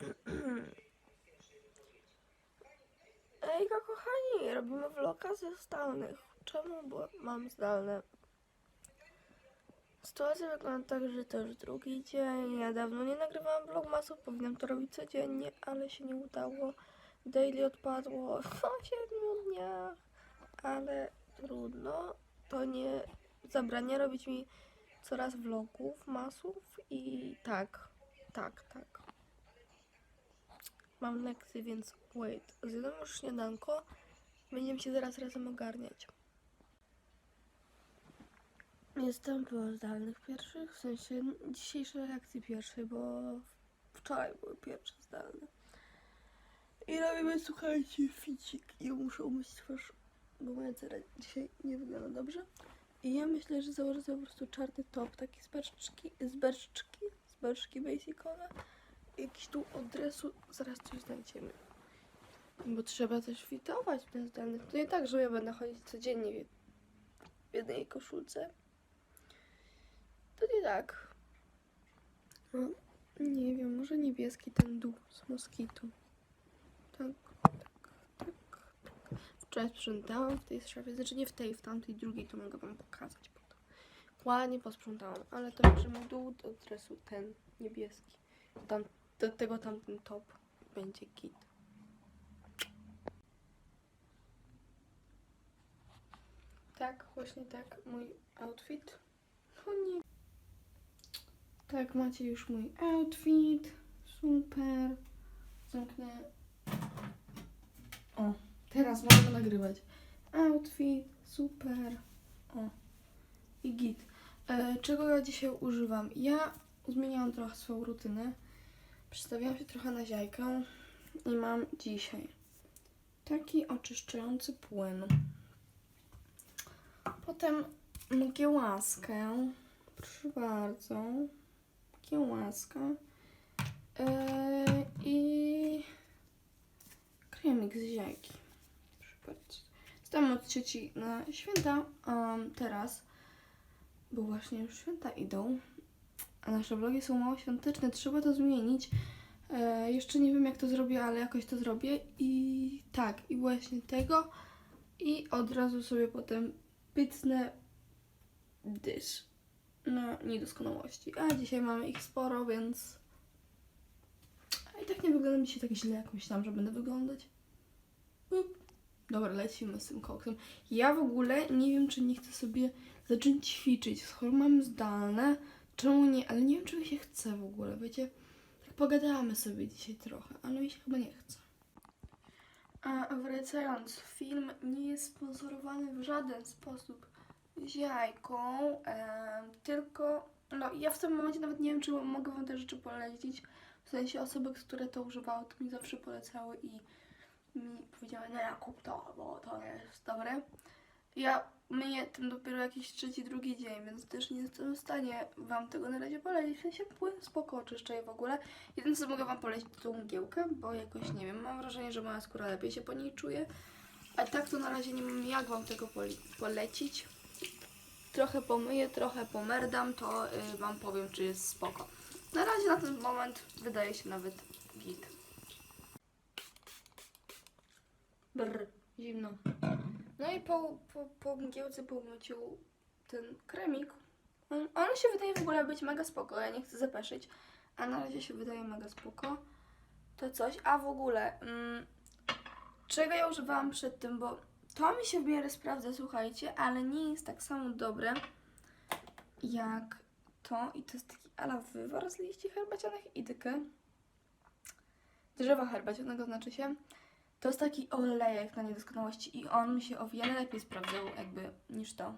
Ejka, kochani, robimy vloga ze zdalnych. Czemu? Bo mam zdalne. Sytuacja wygląda tak, że to już drugi dzień. Ja dawno nie nagrywałam vlogmasów, powinnam to robić codziennie, ale się nie udało. Daily odpadło po 7 dniach, ale trudno. To nie zabrania robić mi coraz vlogów, masów i tak, tak, tak. Mam lekcję, więc wait. Zjadam już śniadanko. Będziemy się zaraz razem ogarniać. Jestem po zdalnych pierwszych, w sensie dzisiejszej lekcji pierwszej, bo wczoraj były pierwsze zdalne. I robimy, słuchajcie, ficik. I muszę umyć twarz, bo moja cera dzisiaj nie wygląda dobrze. I ja myślę, że założę po prostu czarny top, taki z beczki, z beczki, z beczki basicowe. Jakiś tu od dresu, zaraz coś znajdziemy. Bo trzeba też fitować w zdalnych. To nie tak, że ja będę chodzić codziennie w jednej koszulce. To nie tak. No, nie wiem, może niebieski ten dół z moskitu. Tak, tak, tak, tak. Wczoraj sprzątałam w tej szafie, znaczy nie w tej, w tamtej drugiej, to mogę wam pokazać. Ładnie posprzątałam, ale to bierzemy dół do dresu ten niebieski. Tam, do tego tamten top będzie git. Tak, właśnie tak, mój outfit. O nie. Tak, macie już mój outfit. Super. Zamknę. O, teraz mogę nagrywać. Outfit, super. O. I git. E, czego ja dzisiaj używam? Ja zmieniałam trochę swoją rutynę. Przestawiłam się trochę na ziajkę i mam dzisiaj taki oczyszczający płyn. Potem mgiełaskę. Proszę bardzo. Mgiełaska. Yy, I kremik z ziajki. Proszę bardzo. Zdam od cieci na święta. Um, teraz, bo właśnie już święta idą. A nasze vlogi są mało świąteczne. Trzeba to zmienić. E, jeszcze nie wiem jak to zrobię, ale jakoś to zrobię. I tak, i właśnie tego. I od razu sobie potem pytnę dysz na niedoskonałości. A dzisiaj mamy ich sporo, więc i tak nie wyglądam dzisiaj tak źle, jak myślałam, że będę wyglądać. Up. Dobra, lecimy z tym koksem. Ja w ogóle nie wiem, czy nie chcę sobie zacząć ćwiczyć. Skoro mam zdalne, czemu nie? Ale nie wiem, czy mi się chce w ogóle, wiecie? Tak pogadamy sobie dzisiaj trochę, ale mi się chyba nie chce. A wracając, film nie jest sponsorowany w żaden sposób z jajką, em, tylko no ja w tym momencie nawet nie wiem, czy mogę wam te rzeczy polecić. W sensie osoby, które to używały, to mi zawsze polecały i mi powiedziały, nie, kup to, bo to jest dobre. Ja myję tym dopiero jakiś trzeci, drugi dzień, więc też nie jestem w stanie wam tego na razie polecić. W sensie płyn spoko oczyszcza je w ogóle. Jedyne co mogę wam polecić to tą mgiełkę, bo jakoś nie wiem, mam wrażenie, że moja skóra lepiej się po niej czuje. A tak to na razie nie wiem jak wam tego pole- polecić. Trochę pomyję, trochę pomerdam, to y, wam powiem czy jest spoko. Na razie na ten moment wydaje się nawet git. Brr, zimno. No i po, po, po mgiełce, po umyciu ten kremik, on, on się wydaje w ogóle być mega spoko, ja nie chcę zapeszyć, a na razie się wydaje mega spoko. To coś, a w ogóle, mm, czego ja używałam przed tym, bo to mi się w miarę sprawdza, słuchajcie, ale nie jest tak samo dobre jak to i to jest taki ala wywar z liści herbacianych i tykę. Drzewa herbacianego znaczy się. To jest taki olejek na niedoskonałości i on mi się o wiele lepiej sprawdzał jakby niż to.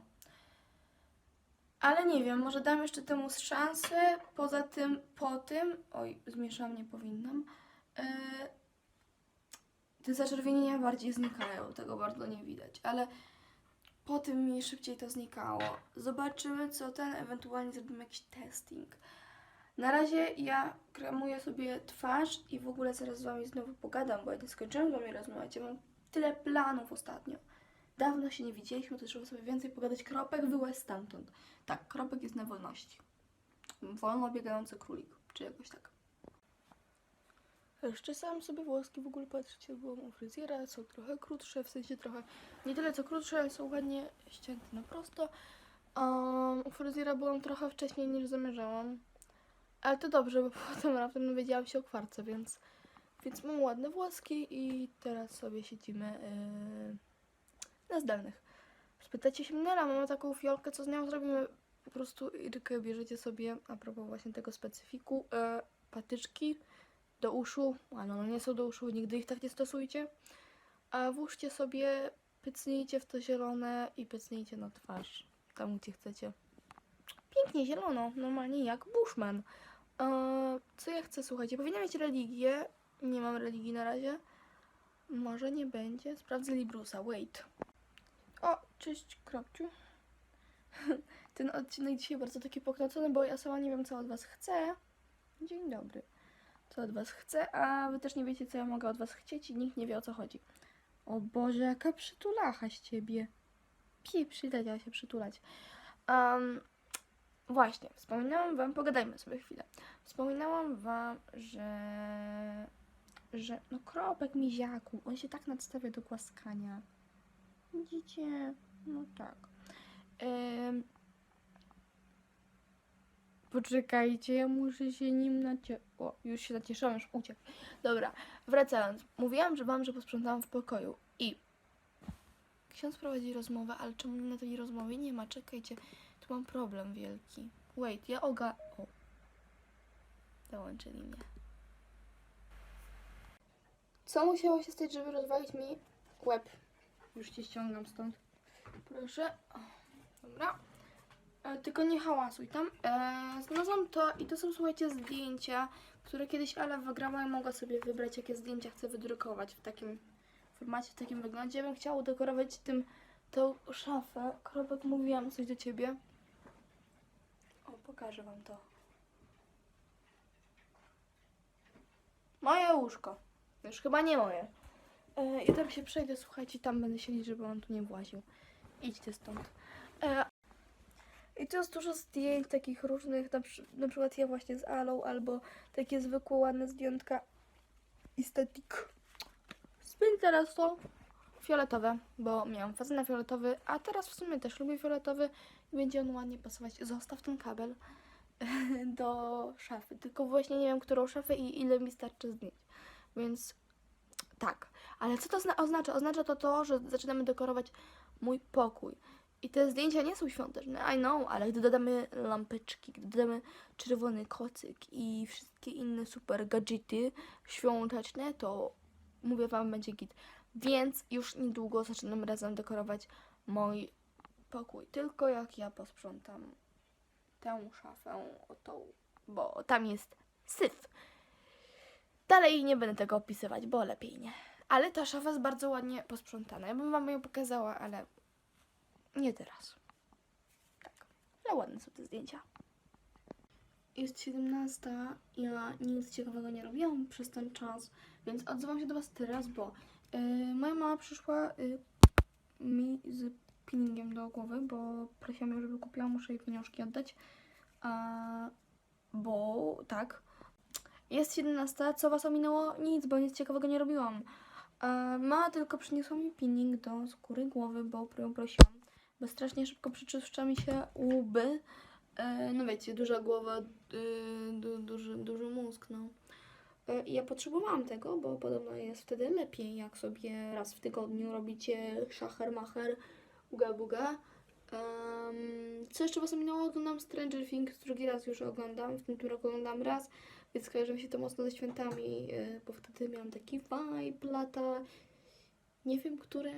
Ale nie wiem, może dam jeszcze temu szansę. Poza tym, po tym, oj, zmieszam, nie powinnam. Yy, te zaczerwienienia bardziej znikają, tego bardzo nie widać, ale po tym mi szybciej to znikało. Zobaczymy, co ten, ewentualnie zrobimy jakiś testing. Na razie ja kremuję sobie twarz i w ogóle zaraz z Wami znowu pogadam, bo ja nie skończyłam z Wami rozmawiać. Ja mam tyle planów ostatnio. Dawno się nie widzieliśmy, to trzeba sobie więcej pogadać. Kropek wyłaź stamtąd. Tak, Kropek jest na wolności. Wolno biegający królik, czy jakoś tak. Rozczesałam sobie włoski, w ogóle patrzcie, byłam u fryzjera, są trochę krótsze, w sensie trochę, nie tyle co krótsze, ale są ładnie ścięte na prosto. Um, u fryzjera byłam trochę wcześniej niż zamierzałam, ale to dobrze, bo potem raptem dowiedziałam się o kwarce, więc, więc mam ładne włoski i teraz sobie siedzimy yy, na zdalnych. Spytacie się mnie, mamy taką fiolkę, co z nią zrobimy? Po prostu Irkę bierzecie sobie, a propos właśnie tego specyfiku, e, patyczki do uszu, ale one nie są do uszu, nigdy ich tak nie stosujcie. A włóżcie sobie, pycnijcie w to zielone i pycnijcie na twarz, tam gdzie chcecie. Pięknie zielono, normalnie jak Bushman. E, co ja chcę, słuchajcie, powinna mieć religię, nie mam religii na razie. Może nie będzie, sprawdzę Librusa, wait. O, cześć Kropciu. Ten odcinek dzisiaj bardzo taki pokręcony, bo ja sama nie wiem, co od Was chcę. Dzień dobry. Co od Was chcę, a Wy też nie wiecie, co ja mogę od Was chcieć i nikt nie wie, o co chodzi. O Boże, jaka przytulacha z Ciebie. Pie, przyleciała się przytulać. Um, właśnie, wspominałam Wam, pogadajmy sobie chwilę. Wspominałam Wam, że... że... No kropek miziaku, on się tak nadstawia do głaskania. Widzicie? No tak. Em, Poczekajcie, ja muszę się nim nacie... O, już się nacieszyłam, już uciekł. Dobra, wracając. Mówiłam że wam, że posprzątałam w pokoju i... Ksiądz prowadzi rozmowę, ale czemu na tej rozmowie nie ma? Czekajcie, tu mam problem wielki. Wait, ja oga... O. Dołączyli mnie. Co musiało się stać, żeby rozwalić mi łeb? Już cię ściągam stąd. Proszę. O, dobra. E, tylko nie hałasuj tam. E, znalazłam to i to są, słuchajcie, zdjęcia, które kiedyś Ala wygrała i mogła sobie wybrać, jakie zdjęcia chce wydrukować w takim formacie, w takim wyglądzie. Ja bym chciała udekorować tym tą szafę. Kropek, mówiłam coś do ciebie. Pokażę wam to. Moje łóżko. Już chyba nie moje. E, ja tam się przejdę, słuchajcie, tam będę siedzieć, żeby on tu nie właził. Idźcie stąd. E, I tu jest dużo zdjęć takich różnych, na, na przykład ja właśnie z Alą, albo takie zwykłe, ładne zdjętka estetyk. Z Pinterestu. Fioletowe, bo miałam fazę na fioletowy, a teraz w sumie też lubię fioletowy i będzie on ładnie pasować. Zostaw ten kabel do szafy, tylko właśnie nie wiem, którą szafę i ile mi starczy zdjęć. Więc tak, ale co to zna- oznacza? Oznacza to to, że zaczynamy dekorować mój pokój. I te zdjęcia nie są świąteczne, I know, ale gdy dodamy lampeczki, gdy dodamy czerwony kocyk i wszystkie inne super gadżety świąteczne, to mówię Wam, będzie git. Więc już niedługo zaczynamy razem dekorować mój pokój. Tylko jak ja posprzątam tę szafę, o tą, bo tam jest syf. Dalej nie będę tego opisywać, bo lepiej nie. Ale ta szafa jest bardzo ładnie posprzątana. Ja bym wam ją pokazała, ale nie teraz. Tak, ale ładne są te zdjęcia. Jest 17. Ja nic ciekawego nie robiłam przez ten czas, więc odzywam się do Was teraz, bo yy, moja mama przyszła yy, mi z pinningiem do głowy, bo prosiłam ją, żeby kupiła, muszę jej pieniążki oddać. A, bo tak, jest 17, co was ominęło? Nic, bo nic ciekawego nie robiłam. E, mama tylko przyniosła mi pinning do skóry głowy, bo ją prosiłam. Bo strasznie szybko przyczyszcza mi się łby. E, no wiecie, duża głowa, y, du, duży, duży mózg, no. E, ja potrzebowałam tego, bo podobno jest wtedy lepiej, jak sobie raz w tygodniu robicie szacher, macher, uga buga. Em, co jeszcze was ominęło? Oglądam Stranger Things, drugi raz już oglądam, w tym roku oglądam raz, więc kojarzy mi się to mocno ze świętami, y, bo wtedy miałam taki vibe lata, nie wiem, które,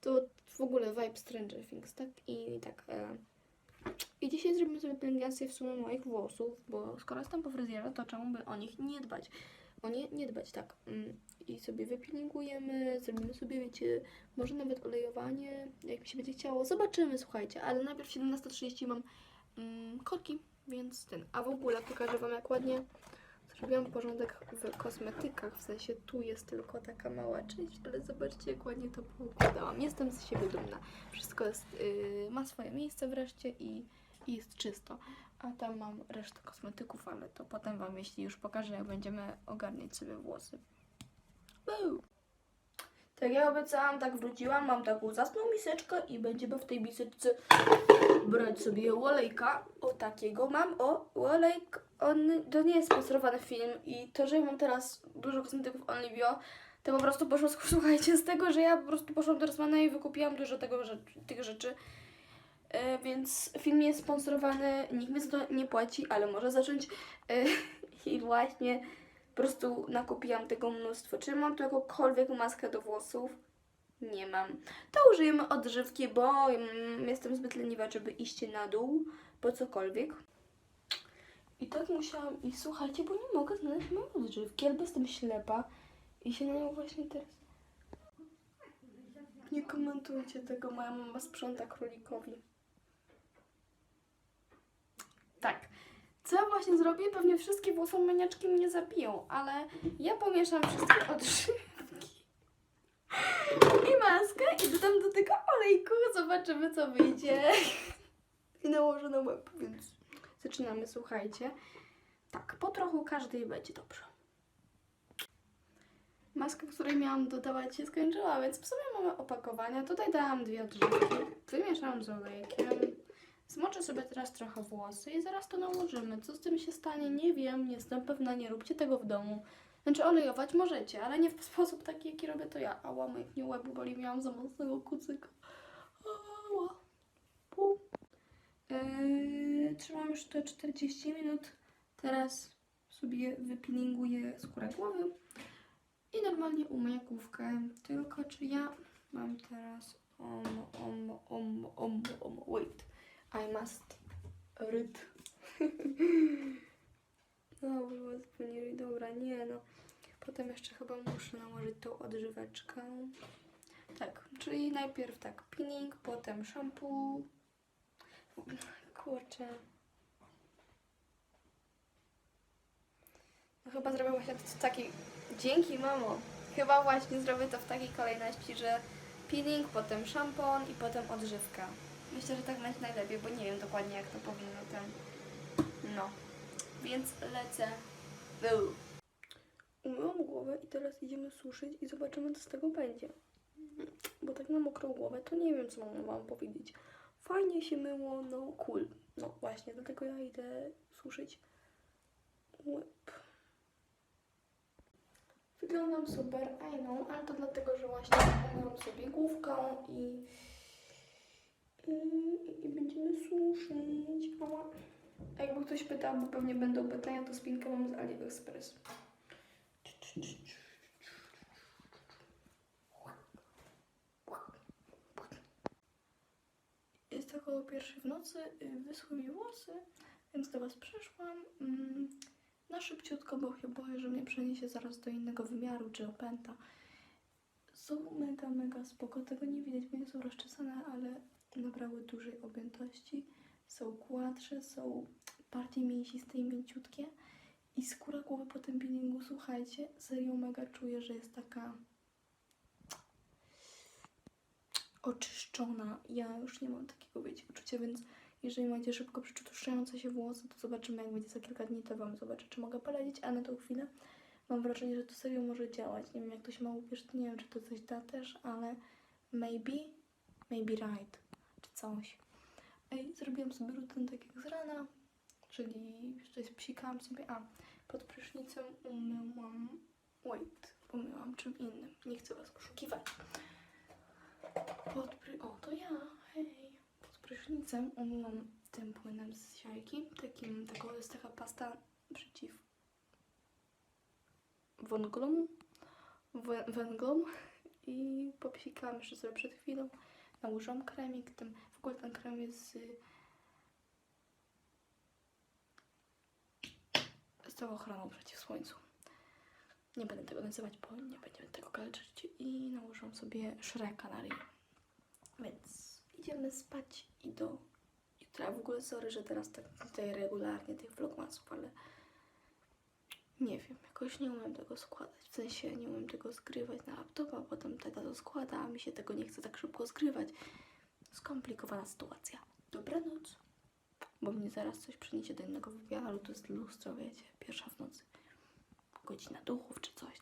to w ogóle vibe Stranger Things, tak? I tak, e, dzisiaj zrobimy sobie pielęgnację w sumie moich włosów, bo skoro jestem po fryzjerze, to czemu by o nich nie dbać? O nie, nie dbać, tak. Mm, I sobie wypielęgujemy, zrobimy sobie, wiecie, może nawet olejowanie, jak mi się będzie chciało. Zobaczymy, słuchajcie, ale najpierw 17.30 mam mm, korki, więc ten. A w ogóle pokażę Wam, jak ładnie zrobiłam porządek w kosmetykach. W sensie tu jest tylko taka mała część, ale zobaczcie, jak ładnie to poukładałam. Jestem z siebie dumna. Wszystko jest, yy, ma swoje miejsce wreszcie i, i jest czysto. A tam mam resztę kosmetyków, ale to potem Wam, jeśli już pokażę, jak będziemy ogarniać sobie włosy. Woo! Tak jak obiecałam, tak wróciłam. Mam taką zasną miseczkę i będziemy w tej miseczce brać sobie olejka. O takiego mam. O, olejk. On, to nie jest sponsorowany film i to, że ja mam teraz dużo kosmetyków Only Bio, to po prostu poszło, słuchajcie, z tego, że ja po prostu poszłam do Rossmana i wykupiłam dużo tego, tych rzeczy. E, więc film jest sponsorowany, nikt mi za to nie płaci, ale może zacząć. E, I właśnie po prostu nakupiłam tego mnóstwo. Czy mam tu jakąkolwiek maskę do włosów? Nie mam. To użyjemy odżywki, bo mm, jestem zbyt leniwa, żeby iść na dół po cokolwiek. I tak musiałam iść, słuchajcie, bo nie mogę znaleźć mojej odżywki, albo jestem ślepa i się na nią właśnie teraz... Nie komentujcie tego, moja mama sprząta królikowi. Tak. Co ja właśnie zrobię? Pewnie wszystkie włosomaniaczki mnie zabiją, ale ja pomieszam wszystkie odżywki i maskę i dodam do tego olejku. Zobaczymy, co wyjdzie. I nałożę na łeb, więc zaczynamy, słuchajcie. Tak, po trochu każdej będzie dobrze. Maska, której miałam dodawać się skończyła, więc w sumie mamy opakowania. Tutaj dałam dwie odżywki, wymieszałam z olejkiem. Zmoczę sobie teraz trochę włosy i zaraz to nałożymy. Co z tym się stanie, nie wiem, nie jestem pewna, nie róbcie tego w domu. Znaczy olejować możecie, ale nie w sposób taki, jaki robię to ja. Ała, jak nie łeb boli, miałam za mocnego kucyka. Ała. Pu. Eee, trzymam już te 40 minut. Teraz sobie wypilinguję skórę głowy i normalnie umyję główkę. Tylko czy ja mam teraz om, om, om, om, om, wait. I must read. no, było zupełnie dobra, nie no. Potem jeszcze chyba muszę nałożyć tą odżyweczkę. Tak, czyli najpierw tak peeling, potem shampoo. Kurczę. No chyba zrobię właśnie to w takiej... Dzięki, mamo. Chyba właśnie zrobię to w takiej kolejności, że peeling, potem szampon i potem odżywka. Myślę, że tak będzie najlepiej, bo nie wiem dokładnie jak to powinno ten... No. Więc lecę. Był. Umyłam głowę i teraz idziemy suszyć i zobaczymy, co z tego będzie. Bo tak na mokrą głowę to nie wiem, co mam wam powiedzieć. Fajnie się myło, no cool. No właśnie, dlatego ja idę suszyć łeb. Wyglądam super, I know, ale to dlatego, że właśnie umyłam sobie główkę i, i, będziemy suszyć. A jakby ktoś pytał, bo pewnie będą pytania, to spinkę mam z AliExpress. Jest około pierwszej w nocy, y, wyschły mi włosy, więc do Was przyszłam. Mm, na szybciutko, bo się boję, że mnie przeniesie zaraz do innego wymiaru, czy opęta. Są mega, mega spoko, tego nie widać, bo nie są rozczesane, ale nabrały dużej objętości. Są gładsze, są bardziej mięsiste i mięciutkie. I skóra głowy po tym peelingu, słuchajcie, serio mega czuję, że jest taka oczyszczona. Ja już nie mam takiego, wiecie, uczucia, więc jeżeli macie szybko przytłuszczające się włosy, to zobaczymy, jak będzie za kilka dni, to Wam zobaczę, czy mogę polecić, a na tą chwilę mam wrażenie, że to serio może działać. Nie wiem, jak to się ma ubierz, nie wiem, czy to coś da też, ale maybe, maybe right, czy coś. Ej, zrobiłam sobie rutynę tak jak z rana, czyli coś psikałam sobie, a pod prysznicem umyłam, wait, umyłam czym innym, nie chcę Was oszukiwać. Pod pry... O, to ja, hej. Pod prysznicem umyłam tym płynem z siajki, takim, taką jest taka pasta przeciw węglom, wę- węglom i popsikałam jeszcze sobie przed chwilą, nałożyłam kremik, ten, w ogóle ten krem jest z, z tą ochroną przeciw słońcu. Nie będę tego nazywać, bo nie będziemy tego kaleczyć i nałożyłam sobie Shreka na. Więc idziemy spać i do jutra. W ogóle sorry, że teraz tak tutaj regularnie tych vlogmasów, ale nie wiem, jakoś nie umiem tego składać. W sensie nie umiem tego zgrywać na laptopa, potem tata to składa, a mi się tego nie chce tak szybko zgrywać. Skomplikowana sytuacja. Dobranoc. bo mnie zaraz coś przyniesie do innego wywiaru, to jest lustro, wiecie, pierwsza w nocy. Godzina duchów czy coś.